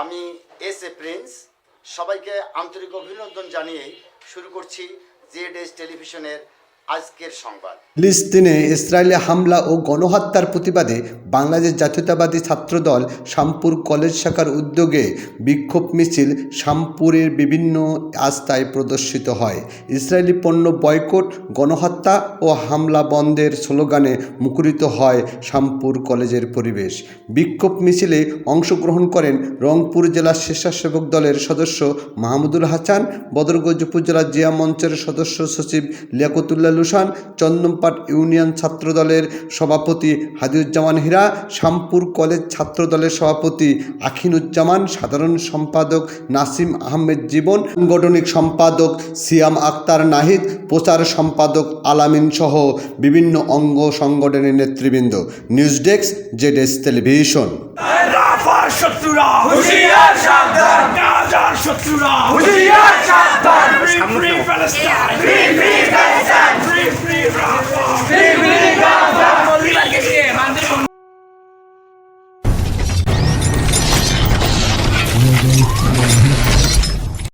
আমি S A Prince. সবাইকে আন্তরিক অভিনন্দন জানিয়ে শুরু করছি জেড এস টেলিভিশনের আজকের সংবাদ। ফিলিস্তিনে ইসরায়েলে হামলা ও গণহত্যার প্রতিবাদে বাংলাদেশ জাতীয়তাবাদী ছাত্রদল শামপুর কলেজ শাখার উদ্যোগে বিক্ষোভ মিছিল শামপুরের বিভিন্ন আস্তায় প্রদর্শিত হয়। ইসরায়েলি পণ্য বয়কট, গণহত্যা ও হামলা বন্ধের স্লোগানে মুখরিত হয় শামপুর কলেজের পরিবেশ। বিক্ষোভ মিছিলে অংশগ্রহণ করেন রংপুর জেলা স্বেচ্ছাসেবক দলের সদস্য মাহমুদুল হাসান, বদরগঞ্জ উপজেলা জিয়া মঞ্চের সদস্য সচিব লিয়াকতুল্লাহ লুসান চন্দনপাট ইউনিয়ন ছাত্রদলের সভাপতি হাদিউজ্জামান হীরা শামপুর কলেজ ছাত্রদলের সভাপতি আখিনুজ্জামান, সাধারণ সম্পাদক নাসিম আহমেদ জীবন, সাংগঠনিক সম্পাদক সিয়াম আক্তার নাহিদ, প্রচার সম্পাদক আলামিন সহ বিভিন্ন অঙ্গ সংগঠনের নেতৃবৃন্দ। News desk, ZS television. শত্রুরা শত্রুরা